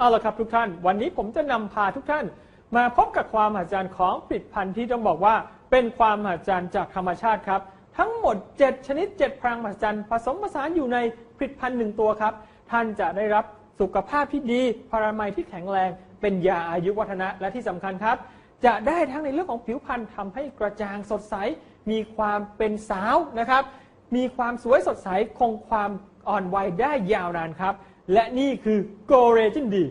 เอาละครับทุกท่าน วันนี้ผมจะนำพาทุกท่าน มาพบกับความมหัศจรรย์ของผลิตภัณฑ์ที่ต้องบอกว่า เป็นความมหัศจรรย์จากธรรมชาติครับ ทั้งหมด 7 ชนิด 7พลังมหัศจรรย์ผสมผสานอยู่ในผลิตภัณฑ์หนึ่งตัวครับ ท่านจะได้รับสุขภาพที่ดีพลานามัยที่แข็งแรง เป็นยาอายุวัฒนะและที่สำคัญครับ จะได้ทั้งในเรื่องของผิวพรรณทำให้กระจ่างสดใส มีความเป็นสาวนะครับ มีความสวยสดใสคงความอ่อนวัยได้ยาวนานครับ และนี่คือโกเรจินดี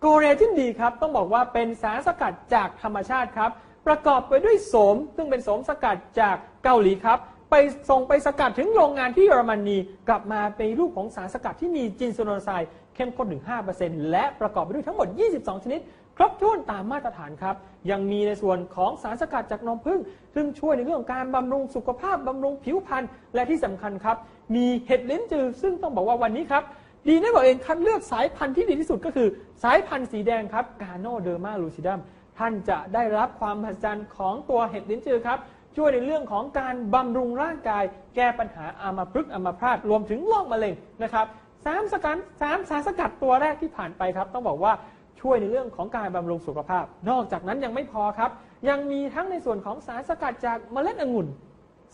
โกเรจินดีครับต้องบอกว่าเป็นสารสกัดจากธรรมชาติครับ ประกอบไปด้วยโสม ซึ่งเป็นโสมสกัดจากเกาหลีครับ ไปส่งไปสกัดถึงโรงงานที่เยอรมนี กลับมาเป็นรูปของสารสกัดที่มีจินซูโนไซด์เข้มข้นถึง 5%และประกอบไปด้วยทั้งหมด 22 ชนิด ครบถ้วนตามมาตรฐานครับ ยังมีในส่วนของสารสกัดจากนมผึ้งซึ่งช่วยในเรื่องของการบำรุงสุขภาพบำรุงผิวพรรณและที่สำคัญครับ มีเห็ดลิ้นจือซึ่งต้องบอกว่าวันนี้ครับ ดีนะบอกเองคัดเลือกสายพันธุ์ที่ดีที่สุดก็คือ สายพันธุ์สีแดงครับกาโนเดอร์มาลูซิดัมท่านจะได้รับความมหัศจรรย์ของตัวเห็ดลิ้นจือครับ ช่วยในเรื่องของการบำรุงร่างกาย แก้ปัญหาอามาพฤกษ์อามาพาตรวมถึงโรคมะเร็งนะครับสามสกัดสามสารสกัดตัวแรกที่ผ่านไปครับ ต้องบอกว่าช่วยในเรื่องของการบำรุงสุขภาพ นอกจากนั้นยังไม่พอครับ ยังมีทั้งในส่วนของสารสกัดจากเมล็ดองุ่น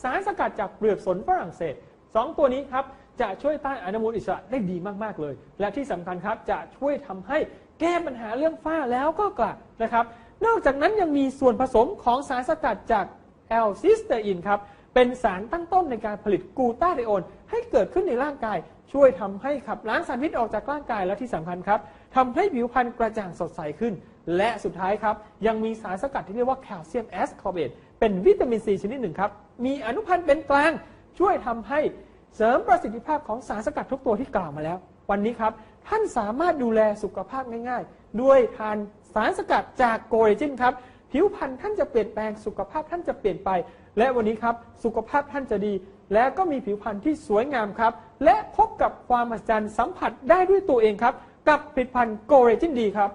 สารสกัดจากเปลือกสนฝรั่งเศส สองตัวนี้ครับจะช่วยต้านอนุมูลอิสระได้ดีมากๆเลย และที่สำคัญครับจะช่วยทำให้แก้ปัญหาเรื่องฝ้าแล้วก็กลัดนะครับนอกจากนั้นยังมีส่วนผสมของสารสกัดจากแอลซิสเตอรินครับเป็นสารตั้งต้นในการผลิตกลูตาไดโอนให้เกิดขึ้นในร่างกาย ช่วยทำให้ขับล้างสารพิษออกจากร่างกายและที่สำคัญครับทำให้ผิวพรรณกระจ่างสดใสขึ้น และสุดท้ายครับยังมีสารสกัดที่เรียกว่าแคลเซียมแอสคอร์เบตเป็นวิตามินซีชนิดหนึ่งครับมีอนุพันธ์เป็นกลาง ช่วยทำให้เสริมประสิทธิภาพของสารสกัดทุกตัวที่กล่าวมาแล้ว วันนี้ครับ ท่านสามารถดูแลสุขภาพง่าย ๆ ด้วยทานสารสกัดจากโกเรจินครับ ผิวพรรณท่านจะเปลี่ยนแปลงสุขภาพท่านจะเปลี่ยนไป และวันนี้ครับสุขภาพท่านจะดี และก็มีผิวพรรณที่สวยงามครับ และพบกับความมหัศจรรย์สัมผัสได้ด้วยตัวเองครับ กับผลิตภัณฑ์โกเรจินดีครับ